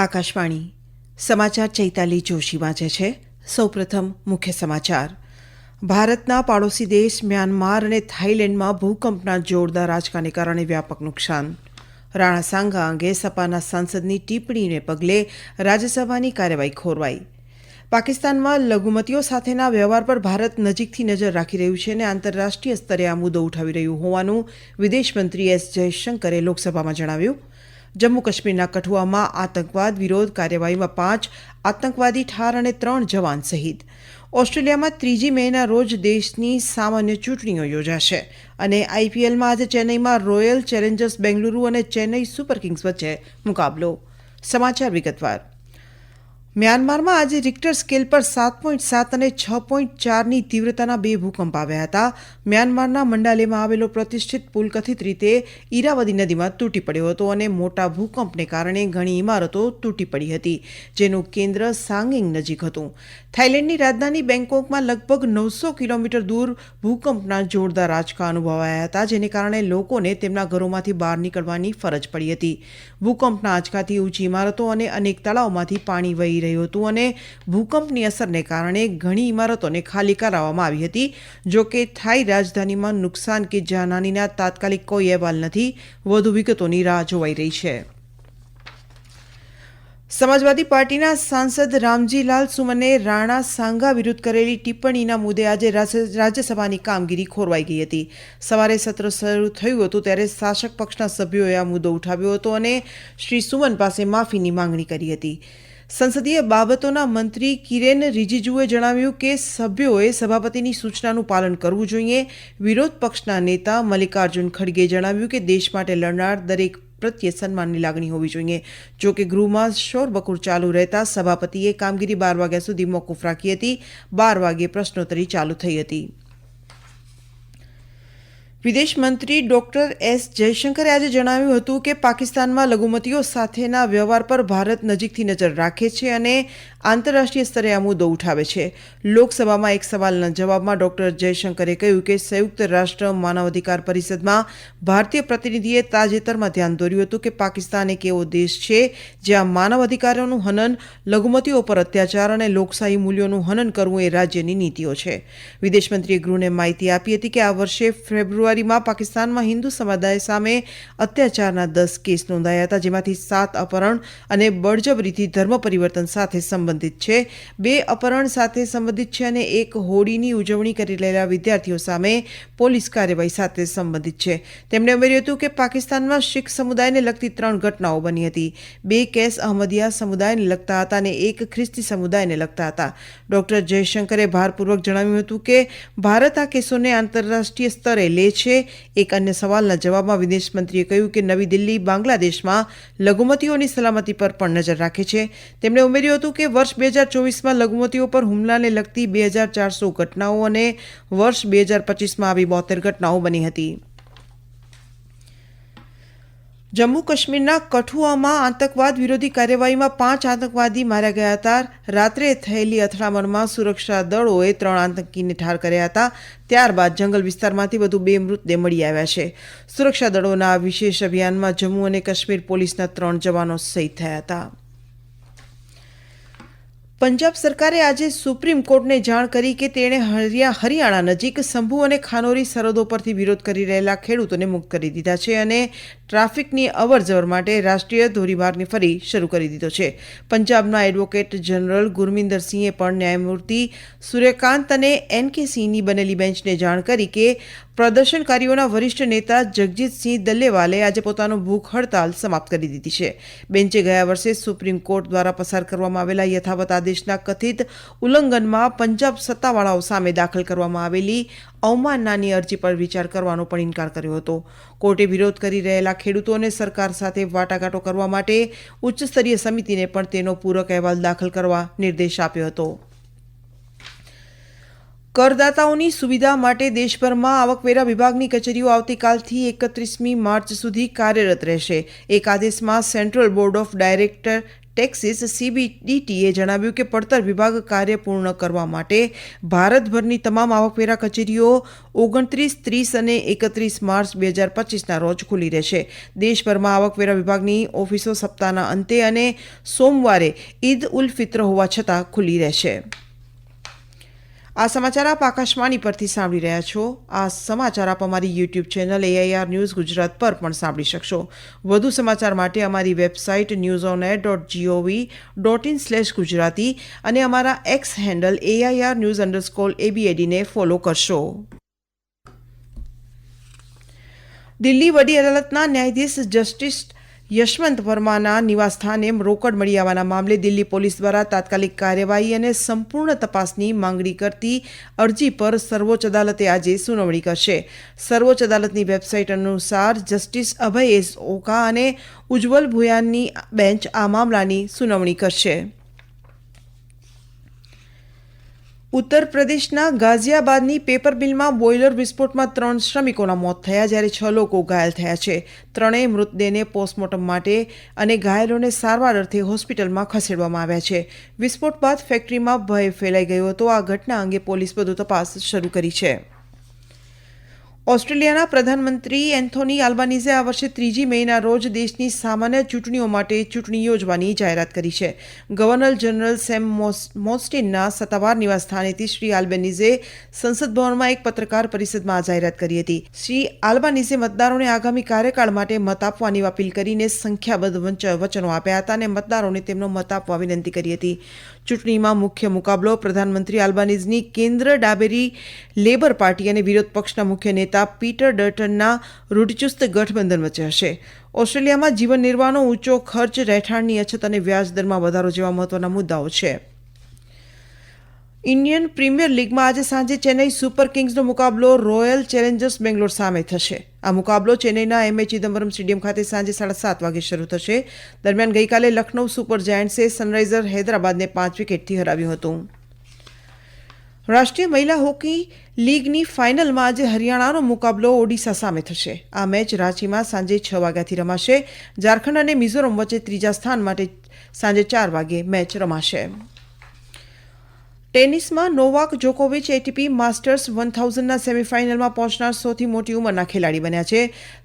આકાશવાણી. સમાચાર ચૈતાલી જોશી વાંચે છે. સૌપ્રથમ મુખ્ય સમાચાર. ભારતના પાડોશી દેશ મ્યાનમાર અને થાઇલેન્ડમાં ભૂકંપના જોરદાર આંચકાને કારણે વ્યાપક નુકસાન. રાણા સાંગા અંગે સપાના સાંસદની ટિપ્પણીને પગલે રાજ્યસભાની કાર્યવાહી ખોરવાઈ. પાકિસ્તાનમાં લઘુમતીઓ સાથેના વ્યવહાર પર ભારત નજીકથી નજર રાખી રહ્યું છે અને આંતરરાષ્ટ્રીય સ્તરે આ મુદ્દો ઉઠાવી રહ્યું હોવાનું વિદેશમંત્રી એસ જયશંકરે લોકસભામાં જણાવ્યું. જમ્મુ કાશ્મીરના કઠુઆમાં આતંકવાદ વિરોધ કાર્યવાહીમાં પાંચ, આતંકવાદી ઠાર અને ત્રણ જવાન સહિત ઓસ્ટ્રેલિયામાં ત્રીજી મેના રોજ દેશની સામાન્ય ચૂંટણીઓ યોજાશે અને આઈપીએલમાં આજે ચેન્નઈમાં રોયલ ચેલેન્જર્સ બેંગલુરુ અને ચેન્નઈ સુપર કિંગ્સ વચ્ચે મુકાબલો. સમાચાર વિગતવાર. મ્યાનમારમાં આજે રિક્ટર સ્કેલ પર સાત પોઈન્ટ સાત અને છ પોઈન્ટ ચારની તીવ્રતાના બે ભૂકંપ આવ્યા હતા. મ્યાનમારના મંડાલેમાં આવેલો પ્રતિષ્ઠિત પુલ કથિત રીતે ઈરાવદી નદીમાં તૂટી પડ્યો હતો અને મોટા ભૂકંપને કારણે ઘણી ઇમારતો તૂટી પડી હતી, જેનું કેન્દ્ર સાંગિંગ નજીક હતું. થાઇલેન્ડની રાજધાની બેંકોકમાં લગભગ નવસો કિલોમીટર દૂર ભૂકંપના જોરદાર આંચકા અનુભવાયા હતા, જેને કારણે લોકોને તેમના ઘરોમાંથી બહાર નીકળવાની ફરજ પડી હતી. ભૂકંપના આંચકાથી ઊંચી ઇમારતો અને અનેક તળાવમાંથી પાણી વહી રહ્યું હતું અને ભૂકંપની અસરને કારણે ઘણી ઇમારતોને ખાલી કરાવવામાં આવી હતી. જો કે થાઈ રાજધાનીમાં નુકસાન કે જાનહાનીના તાત્કાલિક કોઈ અહેવાલ નથી, વધુ વિગતોની રાહ જોવાઈ રહી છે. સમાજવાદી પાર્ટીના સાંસદ રામજીલાલ સુમને રાણા સાંગા વિરુદ્ધ કરેલી ટિપ્પણીના મુદ્દે આજે રાજ્યસભાની કામગીરી ખોરવાઈ ગઈ હતી. સવારે સત્ર શરૂ થયું હતું ત્યારે શાસક પક્ષના સભ્યોએ આ મુદ્દો ઉઠાવ્યો હતો અને શ્રી સુમન પાસે માફીની માંગણી કરી હતી. સંસદીય બાબતોના મંત્રી કિરેન રિજિજુએ જણાવ્યું કે સભ્યોએ સભાપતિની સૂચનાનું પાલન કરવું જોઈએ. વિરોધ પક્ષના નેતા મલ્લિકાર્જુન ખડગે જણાવ્યું કે દેશ માટે લડનાર દરેક પ્રત્યે સન્માનની લાગણી હોવી જોઈએ. જો કે ગૃહમાં શોરબકુર ચાલુ રહેતા સભાપતિએ કામગીરી બાર વાગ્યા સુધી મોકૂફ રાખી હતી. બાર વાગ્યે પ્રશ્નોત્તરી ચાલુ થઈ હતી. વિદેશ મંત્રી ડોક્ટર એસ જયશંકરે આજે જણાવ્યું હતું કે પાકિસ્તાનમાં લઘુમતીઓ સાથેના વ્યવહાર પર ભારત નજીકથી નજર રાખે છે અને આંતરરાષ્ટ્રીય સ્તરે આ મુદ્દો ઉઠાવે છે. લોકસભામાં એક સવાલના જવાબમાં ડોક્ટર જયશંકરે કહ્યું કે સંયુક્ત રાષ્ટ્ર માનવ અધિકાર પરિષદમાં ભારતીય પ્રતિનિધિએ તાજેતરમાં ધ્યાન દોર્યું હતું કે પાકિસ્તાન એક એવો દેશ છે જ્યાં માનવ અધિકારોનું હનન, લઘુમતીઓ પર અત્યાચાર અને લોકશાહી મૂલ્યોનું હનન કરવું એ રાજ્યની નીતિઓ છે. વિદેશમંત્રીએ ગૃહને માહિતી આપી હતી કે આ વર્ષે ફેબ્રુઆરીમાં પાકિસ્તાનમાં હિન્દુ સમુદાય સામે અત્યાચારના દસ કેસ નોંધાયા હતા, જેમાંથી સાત અપહરણ અને બળજબરીથી ધર્મ પરિવર્તન સાથે સંબંધિત છે. બે અપહરણ સાથે સંબંધિત છે અને એક હોળીની ઉજવણી કરી રહેલા વિદ્યાર્થીઓ સામે પોલીસ કાર્યવાહી સાથે સંબંધિત છે. તેમણે ઉમેર્યું હતું કે પાકિસ્તાનમાં શીખ સમુદાયને લગતી ત્રણ ઘટનાઓ બની હતી. બે કેસ અહમદિયા સમુદાયને લગતા હતા અને એક ખ્રિસ્તી સમુદાયને લગતા હતા. ડોક્ટર જયશંકરે ભારપૂર્વક જણાવ્યું હતું કે, ભારત આ કેસોને આંતરરાષ્ટ્રીય સ્તરે લે છે એક અન્ય સવાલના જવાબમાં વિદેશ મંત્રીએ કહ્યું કે નવી દિલ્હી બાંગ્લાદેશમાં લઘુમતીઓની સલામતી પર પણ નજર રાખે છે. તેમણે ઉમેર્યું હતું કે વર્ષ બે હજાર ચોવીસમાં લઘુમતીઓ પર હુમલાને લગતી બે હજાર ચારસો ઘટનાઓ અને વર્ષ બે હજાર પચીસમાં આવી બોતેર ઘટનાઓ બની હતી. જમ્મુ કાશ્મીરના કઠુઆમાં આતંકવાદ વિરોધી કાર્યવાહીમાં પાંચ આતંકવાદી માર્યા ગયા હતા. રાત્રે થયેલી અથડામણમાં સુરક્ષા દળોએ ત્રણ આતંકીને ઠાર કર્યા હતા. ત્યારબાદ જંગલ વિસ્તારમાંથી વધુ બે મૃતદેહ મળી આવ્યા છે. સુરક્ષા દળોના વિશેષ અભિયાનમાં જમ્મુ અને કાશ્મીર પોલીસના ત્રણ જવાનો શહીદ થયા હતા. પંજાબ સરકારે આજે સુપ્રીમ કોર્ટને જાણ કરી કે તેણે હરિયા, હરિયાણા નજીક સંભુ અને ખાનોરી સરહદો પરથી વિરોધ કરી રહેલા ખેડૂતોને મુક્ત કરી દીધા છે અને ટ્રાફિકની અવરજવર માટે રાષ્ટ્રીય ધોરીમાર્ગને ફરી શરૂ કરી દીધો છે. પંજાબના એડવોકેટ જનરલ ગુરમિંદર સિંહે પણ ન્યાયમૂર્તિ સૂર્યકાંત અને એન કે સિંહની બનેલી બેન્ચને જાણ કરી કે પ્રદર્શનકારીઓના વરિષ્ઠ નેતા જગજીતસિંહ દલ્લેવાલે આજે પોતાનો ભૂખ હડતાલ સમાપ્ત કરી દીધી છે. બેન્ચે ગયા વર્ષે સુપ્રીમ કોર્ટ દ્વારા પસાર કરવામાં આવેલા યથાવત આદેશના કથિત ઉલ્લંઘનમાં પંજાબ સત્તાવાળાઓ સામે દાખલ કરવામાં આવેલી અવમાનનાની અરજી પર વિચાર કરવાનો પણ ઇનકાર કર્યો હતો. કોર્ટે વિરોધ કરી રહેલા ખેડૂતોને સરકાર સાથે વાટાઘાટો કરવા માટે ઉચ્ચસ્તરીય સમિતિને પણ તેનો પૂરક અહેવાલ દાખલ કરવા નિર્દેશ આપ્યો હતો. કરદાતાઓની સુવિધા માટે દેશભરમાં આવકવેરા વિભાગની કચેરીઓ આવતીકાલથી એકત્રીસમી માર્ચ સુધી કાર્યરત રહેશે. એક આદેશમાં central board of director taxes સીબીડીટીએ જણાવ્યું કે પડતર વિભાગ કાર્ય પૂર્ણ કરવા માટે ભારતભરની તમામ આવકવેરા કચેરીઓ ઓગણત્રીસ, ત્રીસ અને એકત્રીસ માર્ચ બે હજાર પચીસના રોજ ખુલ્લી રહેશે. દેશભરમાં આવકવેરા વિભાગની ઓફિસો સપ્તાહના અંતે અને સોમવારે ઈદ ઉલ ફિત્ર હોવા છતાં ખુલ્લી રહેશે. આ સમાચાર આપ આકાશવાણી પરથી સાંભળી રહ્યા છો. આ સમાચાર આપ અમારી YouTube channel AIR news Gujarat પર પણ સાંભળી શકશો. વધુ સમાચાર માટે અમારી website news on air dot gov dot in slash Gujarati અને અમારા X handle AIR news underscore એબીએડીને follow કરશો. દિલ્હી વડી અદાલતના ન્યાયાધીશ જસ્ટિસ યશવંત વર્માના નિવાસસ્થાને રોકડ મળી આવવાના મામલે દિલ્હી પોલીસ દ્વારા તાત્કાલિક કાર્યવાહી અને સંપૂર્ણ તપાસની માંગણી કરતી અરજી પર સર્વોચ્ચ અદાલતે આજે સુનાવણી કરશે. સર્વોચ્ચ અદાલતની વેબસાઇટ અનુસાર જસ્ટિસ અભય એસ ઓકા અને ઉજ્જવલ ભુયાનની બેન્ચ આ મામલાની સુનાવણી કરશે. ઉત્તર પ્રદેશના ગાઝિયાબાદની પેપર મિલમાં બોઇલર વિસ્ફોટમાં ત્રણ શ્રમિકોના મોત થયા, જ્યારે છ લોકો ઘાયલ થયા છે. ત્રણેય મૃતદેહને પોસ્ટમોર્ટમ માટે અને ઘાયલોને સારવાર અર્થે હોસ્પિટલમાં ખસેડવામાં આવ્યા છે. વિસ્ફોટ બાદ ફેક્ટરીમાં ભય ફેલાઈ ગયો હતો. આ ઘટના અંગે પોલીસ વધુ તપાસ શરૂ કરી છે. ઓસ્ટ્રેલિયાના પ્રધાનમંત્રી એન્થોની આલ્બાનીઝે આ વર્ષે ત્રીજી મેના રોજ દેશની સામાન્ય ચૂંટણીઓ માટે ચૂંટણી યોજવાની જાહેરાત કરી છે. ગવર્નર જનરલ સેમ મોસ્ટિનના સત્તાવાર નિવાસસ્થાનેથી શ્રી આલ્બેનીઝે સંસદ ભવનમાં એક પત્રકાર પરિષદમાં આ જાહેરાત કરી હતી. શ્રી આલ્બાનીઝે મતદારોને આગામી કાર્યકાળ માટે મત આપવાની અપીલ કરીને સંખ્યાબદ્ધ વંચ- વચનો આપ્યા હતા અને મતદારોને તેમનો મત આપવા વિનંતી કરી હતી. ચૂંટણીમાં મુખ્ય મુકાબલો પ્રધાનમંત્રી આલ્બાનીઝની કેન્દ્ર ડાબેરી લેબર પાર્ટી અને વિરોધ પક્ષના મુખ્ય નેતા પીટર ડર્ટનના રૂઢચુસ્ત ગઠબંધન વચ્ચે હશે. ઓસ્ટ્રેલિયામાં જીવન નિર્વાહનો ઊંચો ખર્ચ, રહેઠાણની અછત અને વ્યાજ દરમાં વધારો જેવા મહત્વના મુદ્દાઓ છે. ઇન્ડિયન પ્રીમિયર લીગમાં આજે સાંજે ચેન્નઈ સુપર કિંગ્સનો મુકાબલો રોયલ ચેલેન્જર્સ બેંગ્લોર સામે થશે. આ મુકાબલો ચેન્નઈના એમએ ચિદમ્બરમ સ્ટેડિયમ ખાતે સાંજે સાડા સાત વાગે શરૂ થશે. દરમિયાન ગઈકાલે લખનૌ સુપર જાયન્ટ્સે સનરાઇઝર હૈદરાબાદને પાંચ વિકેટથી હરાવ્યું હતું. રાષ્ટ્રીય મહિલા હોકી લીગની ફાઇનલમાં આજે હરિયાણાનો મુકાબલો ઓડિશા સામે થશે. આ મેચ રાંચીમાં સાંજે છ વાગ્યાથી રમાશે. ઝારખંડ અને મિઝોરમ વચ્ચે ત્રીજા સ્થાન માટે સાંજે ચાર વાગે મેચ રમાશે. ટેનિસમાં નોવાક જોકોવિચ એટીપી માસ્ટર્સ વન થાઉઝન્ડના સેમીફાઇનલમાં પહોંચનાર સૌથી મોટી ઉંમરના ખેલાડી બન્યા છે.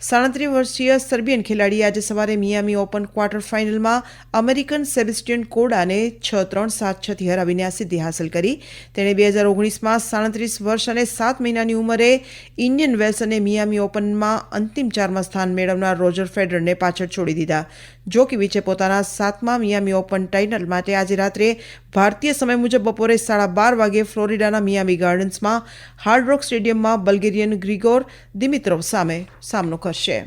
સાડત્રીસ વર્ષીય સર્બિયન ખેલાડીએ આજે સવારે મિયામી ઓપન ક્વાર્ટર ફાઇનલમાં અમેરિકન સેબેસ્ટિયન કોડાને છ ત્રણ સાત છથી હરાવીને આ સિદ્ધિ હાંસલ કરી. તેણે બે હજાર ઓગણીસમાં સાડત્રીસ વર્ષ અને સાત મહિનાની ઉંમરે ઇન્ડિયન વેલ્સ અને મિયામી ઓપનમાં અંતિમ ચારમાં સ્થાન મેળવનાર રોજર ફેડરરને પાછળ છોડી દીધા. જોકોવિચે પોતાના સાતમા મિયામી ઓપન ટાઇટલ માટે આજે રાત્રે ભારતીય સમય મુજબ બપોરે સાડા બાર વાગે ફ્લોરિડાના મિયામી ગાર્ડન્સમાં હાર્ડ રોક સ્ટેડિયમમાં બલ્ગેરિયન ગ્રિગોર દિમિત્રોવ સામે સામનો કરશે.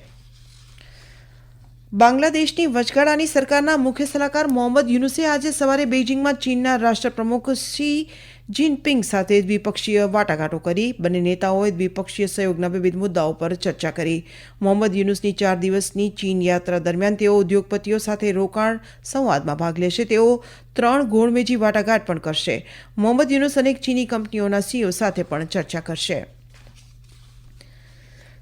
બાંગ્લાદેશની વચગાળાની સરકારના મુખ્ય સલાહકાર મોહમ્મદ યુનુસે આજે સવારે બેઇજિંગમાં ચીનના રાષ્ટ્રપ્રમુખ શી જિનપિંગ સાથે દ્વિપક્ષીય વાટાઘાટો કરી. બંને નેતાઓએ દ્વિપક્ષીય સહયોગના વિવિધ મુદ્દાઓ પર ચર્ચા કરી. મોહમ્મદ યુનુસની ચાર દિવસની ચીન યાત્રા દરમિયાન તેઓ ઉદ્યોગપતિઓ સાથે રોકાણ સંવાદમાં ભાગ લેશે. તેઓ ત્રણ ગોળમેજી વાટાઘાટ પણ કરશે. મોહમ્મદ યુનુસ અનેક ચીની કંપનીઓના સીઈઓ સાથે પણ ચર્ચા કરશે.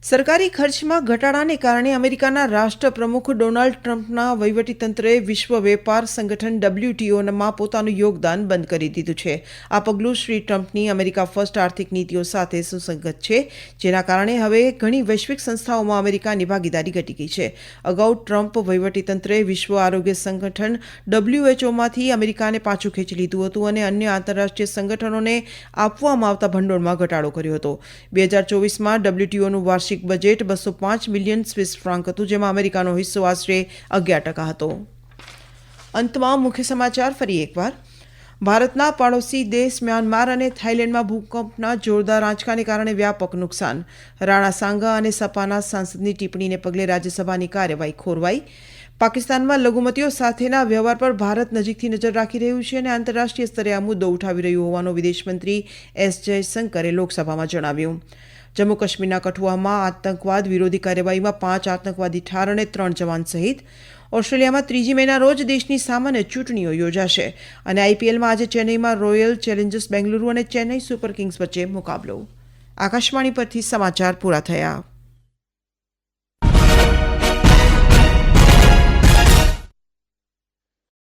સરકારી ખર્ચમાં ઘટાડાને કારણે અમેરિકાના રાષ્ટ્રપ્રમુખ ડોનાલ્ડ ટ્રમ્પના વહીવટીતંત્રે વિશ્વ વેપાર સંગઠન ડબલ્યુટીઓમાં પોતાનું યોગદાન બંધ કરી દીધું છે. આ પગલું શ્રી ટ્રમ્પની અમેરિકા ફર્સ્ટ આર્થિક નીતિઓ સાથે સુસંગત છે, જેના કારણે હવે ઘણી વૈશ્વિક સંસ્થાઓમાં અમેરિકાની ભાગીદારી ઘટી ગઈ છે. અગાઉ ટ્રમ્પ વહીવટીતંત્રે વિશ્વ આરોગ્ય સંગઠન ડબલ્યુએચઓમાંથી અમેરિકાને પાછું ખેંચી લીધું હતું અને અન્ય આંતરરાષ્ટ્રીય સંગઠનોને આપવામાં આવતા ભંડોળમાં ઘટાડો કર્યો હતો. બે હજાર ચોવીસમાં ડબલ્યુટીઓનું વાર્ષિક બજેટ બસો પાંચ મિલિયન સ્વિસ ફ્રાંક હતું, જેમાં અમેરિકાનો હિસ્સો આશરે અગિયાર ટકા હતો. અંતમાં મુખ્ય સમાચાર ફરી એકવાર. ભારતના પાડોશી દેશ મ્યાનમાર અને થાઇલેન્ડમાં ભૂકંપના જોરદાર આંચકાને કારણે વ્યાપક નુકસાન. રાણા સાંગા અને સપાના સાંસદની ટિપ્પણીને પગલે રાજ્યસભાની કાર્યવાહી ખોરવાઈ. પાકિસ્તાનમાં લઘુમતીઓ સાથેના વ્યવહાર પર ભારત નજીકથી નજર રાખી રહ્યું છે અને આંતરરાષ્ટ્રીય સ્તરે આ મુદ્દો ઉઠાવી રહ્યું હોવાનું વિદેશમંત્રી એસ જયશંકરે લોકસભામાં જણાવ્યું. જમ્મુ કાશ્મીરના કઠુઆમાં આતંકવાદ વિરોધી કાર્યવાહીમાં પાંચ આતંકવાદી ઠાર અને ત્રણ જવાન સહિત. ઓસ્ટ્રેલિયામાં ત્રીજી મેના રોજ દેશની સામાન્ય ચૂંટણીઓ યોજાશે અને આઈપીએલમાં આજે ચેન્નઈમાં રોયલ ચેલેન્જર્સ બેંગલુરુ અને ચેન્નઈ સુપર કિંગ્સ વચ્ચે મુકાબલો. આકાશવાણી પરથી સમાચાર પૂરા થયા.